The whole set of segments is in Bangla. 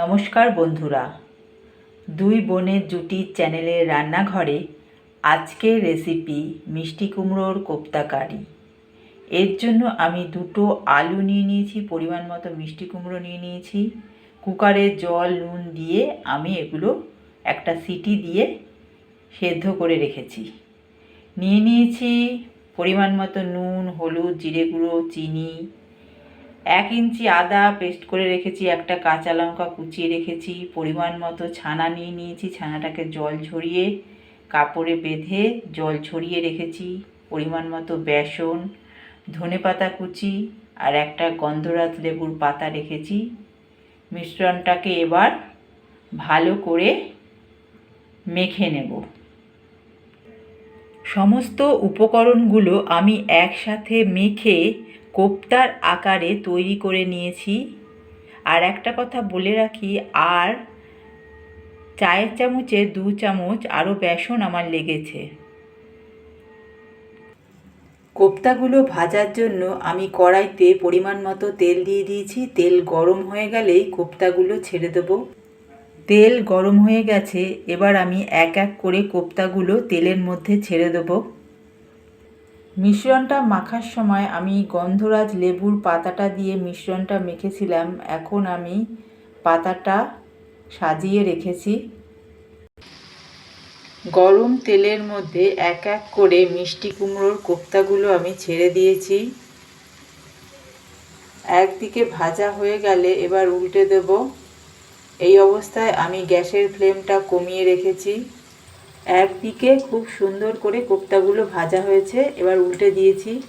নমস্কার বন্ধুরা। দুই বোনের জুটির চ্যানেলের রান্নাঘরে আজকের রেসিপি মিষ্টি কুমড়োর কোপ্তা কারি। এর জন্য আমি দুটো আলু নিয়ে নিয়েছি, পরিমাণ মতো মিষ্টি কুমড়ো নিয়ে নিয়েছি। কুকারে জল, নুন দিয়ে আমি এগুলো একটা সিটি দিয়ে সেদ্ধ করে রেখেছি। নিয়ে নিয়েছি পরিমাণ মতো নুন, হলুদ, জিরে গুঁড়ো, চিনি এক ইঞ্চি আদা পেস্ট করে রেখেছি, একটা কাঁচা লঙ্কা কুচিয়ে রেখেছি, পরিমাণ মতো ছানা নিয়ে নিয়েছি, ছানাটাকে জল ঝরিয়ে কাপড়ে বেঁধে জল ছড়িয়ে রেখেছি, পরিমাণ মতো বেসন, ধনে পাতা কুচি আর একটা গন্ধরাজ লেবুর পাতা রেখেছি। মিশ্রণটাকে এবার ভালো করে মেখে নেব। সমস্ত উপকরণগুলো আমি একসাথে মেখে কোপ্তার আকারে তৈরি করে নিয়েছি। আর একটা কথা বলে রাখি, আর চায়ের চামচে দু চামচ আরও বেসন আমার লেগেছে। কোপ্তাগুলো ভাজার জন্য আমি কড়াইতে পরিমাণ মতো তেল দিয়ে দিয়েছি। তেল গরম হয়ে গেলেই কোপ্তাগুলো ছেড়ে দেবো। তেল গরম হয়ে গেছে, এবার আমি এক এক করে কোপ্তাগুলো তেলের মধ্যে ছেড়ে দেবো। মিশ্রণটা মাখার সময় আমি গন্ধরাজ লেবুর পাতাটা দিয়ে মিশ্রণটা মেখেছিলাম। এখন আমি পাতাটা সাজিয়ে রেখেছি। গরম তেলের মধ্যে এক এক করে মিষ্টি কুমড়োর কোপ্তাগুলো আমি ছেড়ে দিয়েছি। একদিকে ভাজা হয়ে গেলে এবার উল্টে দেব। এই অবস্থায় আমি গ্যাসের ফ্লেমটা কমিয়ে রেখেছি। একদিকে খুব সুন্দর করে কোপ্তাগুলো ভাজা হয়েছে, এবার উল্টে দিয়েছি।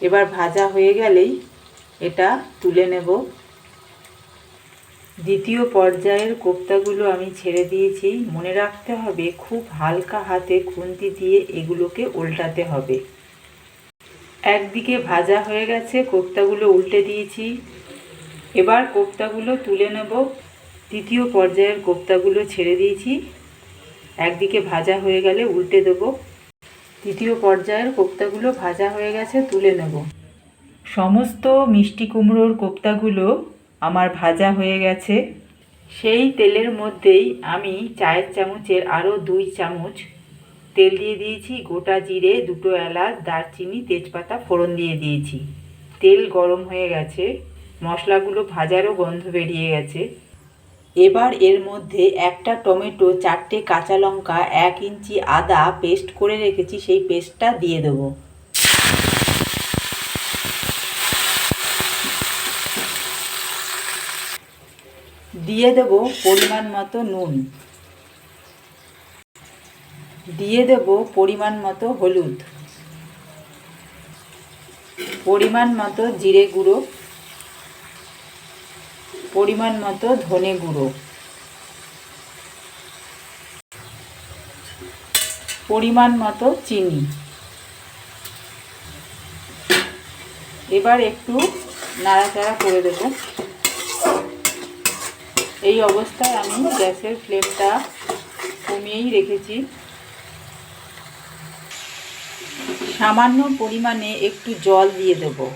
এবার ভাজা হয়ে গেলেই এটা তুলে নেব। দ্বিতীয় পর্যায়ের কোপ্তাগুলো আমি ছেড়ে দিয়েছি। মনে রাখতে হবে, খুব হালকা হাতে খুন্তি দিয়ে এগুলোকে উল্টাতে হবে। একদিকে ভাজা হয়ে গেছে, কোপ্তাগুলো উল্টে দিয়েছি। এবার কোপ্তাগুলো তুলে নেব। তৃতীয় পর্যায়ের কোপ্তাগুলো ছেড়ে দিয়েছি। একদিকে ভাজা হয়ে গেলে উল্টে দেব। তৃতীয় পর্যায়ের কোপ্তাগুলো ভাজা হয়ে গেছে, তুলে নেব। সমস্ত মিষ্টি কুমড়োর কোপ্তাগুলো আমার ভাজা হয়ে গেছে। সেই তেলের মধ্যেই আমি চায়ের চামচের আরও দুই চামচ তেল দিয়ে দিয়েছি, গোটা জিরে, দুটো এলাচ, দারচিনি, তেজপাতা, ফোড়ন দিয়ে দিয়েছি। তেল গরম হয়ে গেছে, মশলাগুলো ভাজারও গন্ধ বেরিয়ে গেছে। এবার এর মধ্যে একটা টমেটো, চারটে কাঁচা লঙ্কা, এক ইঞ্চি আদা পেস্ট করে রেখেছি, সেই পেস্টটা দিয়ে দেবো। দিয়ে দেব পরিমাণ মতো নুন। দিয়ে দেব পরিমাণ মতো হলুদ। পরিমাণ মতো জিরে গুঁড়ো। পরিমাণ মতো ধনে গুঁড়ো। পরিমাণ মতো চিনি। এবার একটু নাড়াচাড়া করে দেব। এই অবস্থায় আমি গ্যাসের ফ্লেমটা কমিয়েই রেখেছি। সামান্য পরিমাণে একটু জল দিয়ে দেবো।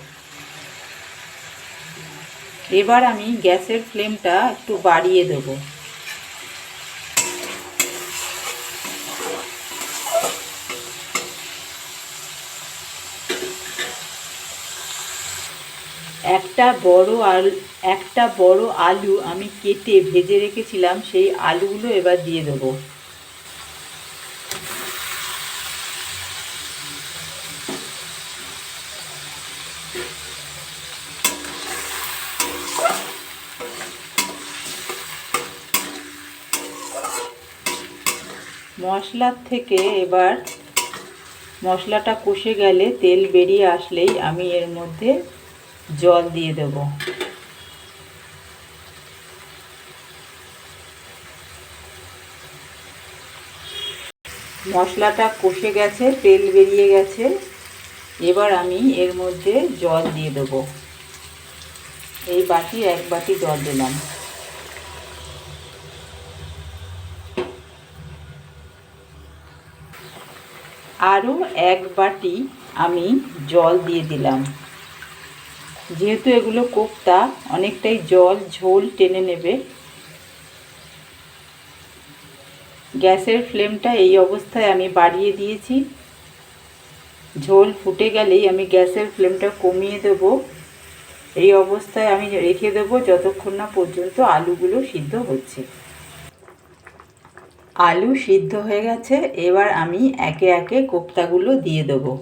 এবার আমি গ্যাসের ফ্লেমটা একটু বাড়িয়ে দেব। একটা বড় আলু, একটা বড় আলু আমি কেটে ভেজে রেখেছিলাম, সেই আলুগুলো এবার দিয়ে দেবো। মশলার থেকে এবার মশলাটা কষে গেলে তেল বেরিয়ে আসলেই আমি এর মধ্যে জল দিয়ে দেব। মশলাটা কষে গেছে, তেল বেরিয়ে গেছে, এবার আমি এর মধ্যে জল দিয়ে দেব। এই বাটি এক বাটি জল দিলাম। আরও এক বাটি আমি জল দিয়ে দিলাম। যেহেতু এগুলো কোপ্তা, অনেকটাই জল, ঝোল টেনে নেবে। গ্যাসের ফ্লেমটা এই অবস্থায় আমি বাড়িয়ে দিয়েছি। ঝোল ফুটে গেলেই আমি গ্যাসের ফ্লেমটা কমিয়ে দেব। এই অবস্থায় আমি রেখে দেবো যতক্ষণ না পর্যন্ত আলুগুলো সিদ্ধ হচ্ছে। আলু সিদ্ধ হয়ে গেছে, এবার আমি একে একে কোপ্তাগুলো দিয়ে দেবো।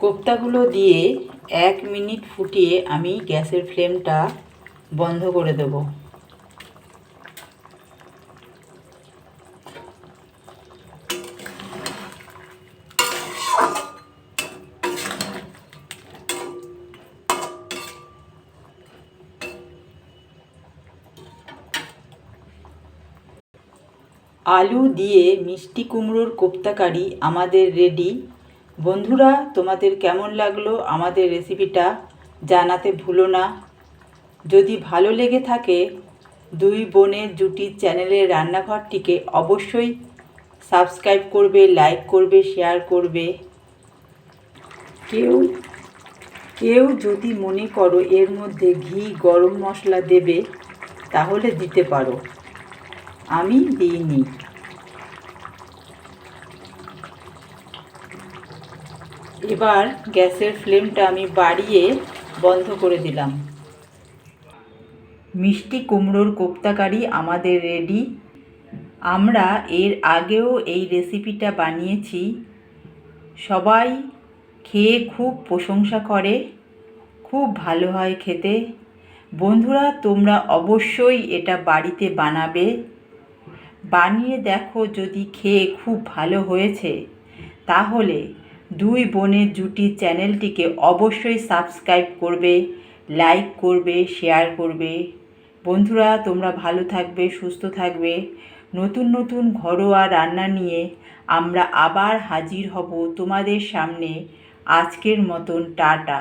কোপ্তাগুলো দিয়ে এক মিনিট ফুটিয়ে আমি গ্যাসের ফ্লেমটা বন্ধ করে দেব। আলু দিয়ে মিষ্টি কুমড়োর কোপ্তাকারি আমাদের রেডি বন্ধুরা, তোমাদের কেমন লাগল আমাদের রেসিপিটা জানাতে ভুলো না। যদি ভালো লেগে থাকে, দুই বোনের জুটির চ্যানেলের রান্নাঘরটিকে অবশ্যই সাবস্ক্রাইব করবে লাইক করবে শেয়ার করবে। কেউ কেউ যদি মনে করো এর মধ্যে ঘি গরম মশলা দেবে, তাহলে দিতে পারো। আমি দিইনি। এবার গ্যাসের ফ্লেমটা আমি বাড়িয়ে বন্ধ করে দিলাম। মিষ্টি কুমড়োর কোপ্তাকারি আমাদের রেডি আমরা এর আগেও এই রেসিপিটা বানিয়েছি। সবাই খেয়ে খুব প্রশংসা করে, খুব ভালো হয় খেতে। বন্ধুরা, তোমরা অবশ্যই এটা বাড়িতে বানাবে। বানিয়ে দেখো যদি খেয়ে খুব ভালো হয়েছে, তাহলে দুই বোনের জুটি চ্যানেলটিকে অবশ্যই সাবস্ক্রাইব করবে, লাইক করবে, শেয়ার করবে। বন্ধুরা, তোমরা ভালো থাকবে, সুস্থ থাকবে। নতুন নতুন ঘরোয়া রান্না নিয়ে আমরা আবার হাজির হব তোমাদের সামনে। আজকের মতন, টাটা।